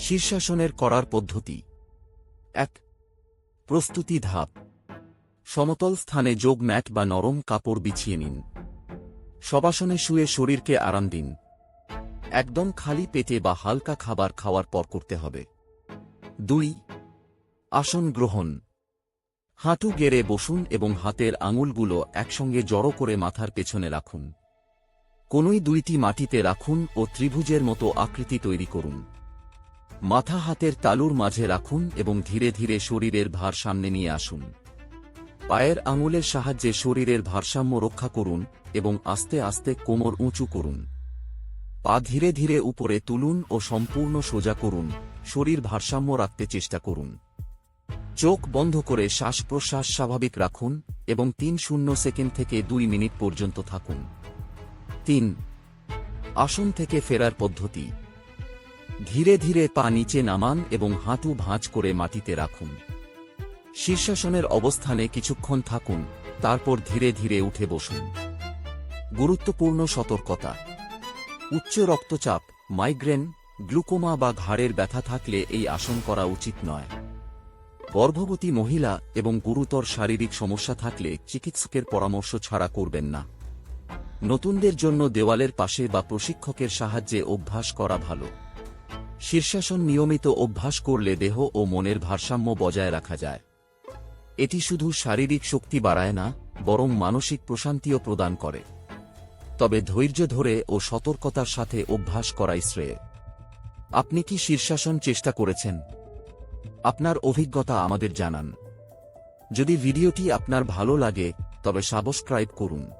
শীর্ষাসনের করার পদ্ধতি। এক, প্রস্তুতি ধাপ। সমতল স্থানে যোগ ম্যাট বা নরম কাপড় বিছিয়ে নিন। সবাসনে শুয়ে শরীরকে আরাম দিন। একদম খালি পেটে বা হালকা খাবার খাওয়ার পর করতে হবে। দুই, আসন গ্রহণ। হাঁটু গেড়ে বসুন এবং হাতের আঙুলগুলো একসঙ্গে জড়ো করে মাথার পেছনে রাখুন। কোনই দুইটি মাটিতে রাখুন ও ত্রিভুজের মতো আকৃতি তৈরি করুন। মাথা হাতের তালুর মাঝে রাখুন এবং ধীরে ধীরে শরীরের ভার সামনে নিয়ে আসুন। পায়ের আঙুলের সাহায্যে শরীরের ভারসাম্য রক্ষা করুন এবং আস্তে আস্তে কোমর উঁচু করুন। পা ধীরে ধীরে উপরে তুলুন ও সম্পূর্ণ সোজা করুন। শরীর ভারসাম্য রাখতে চেষ্টা করুন। চোখ বন্ধ করে শ্বাস প্রশ্বাস স্বাভাবিক রাখুন এবং তিন শূন্য সেকেন্ড থেকে দুই মিনিট পর্যন্ত থাকুন। তিন, আসন থেকে ফেরার পদ্ধতি। ধীরে ধীরে পা নিচে নামান এবং হাঁটু ভাঁজ করে মাটিতে রাখুন। শীর্ষাসনের অবস্থানে কিছুক্ষণ থাকুন, তারপর ধীরে ধীরে উঠে বসুন। গুরুত্বপূর্ণ সতর্কতা। উচ্চ রক্তচাপ, মাইগ্রেন, গ্লুকোমা বা ঘাড়ের ব্যথা থাকলে এই আসন করা উচিত নয়। গর্ভবতী মহিলা এবং গুরুতর শারীরিক সমস্যা থাকলে চিকিৎসকের পরামর্শ ছাড়া করবেন না। নতুনদের জন্য দেওয়ালের পাশে বা প্রশিক্ষকের সাহায্যে অভ্যাস করা ভালো। শীর্ষাসন নিয়মিত অভ্যাস করলে দেহ ও মনের ভারসাম্য বজায় রাখা যায়। এটি শুধু শারীরিক শক্তি বাড়ায় না, বরং মানসিক প্রশান্তিও প্রদান করে। তবে ধৈর্য ধরে ও সতর্কতার সাথে অভ্যাস করাই শ্রেয়। আপনি কি শীর্ষাসন চেষ্টা করেছেন? আপনার অভিজ্ঞতা আমাদের জানান। যদি ভিডিওটি আপনার ভালো লাগে, তবে সাবস্ক্রাইব করুন।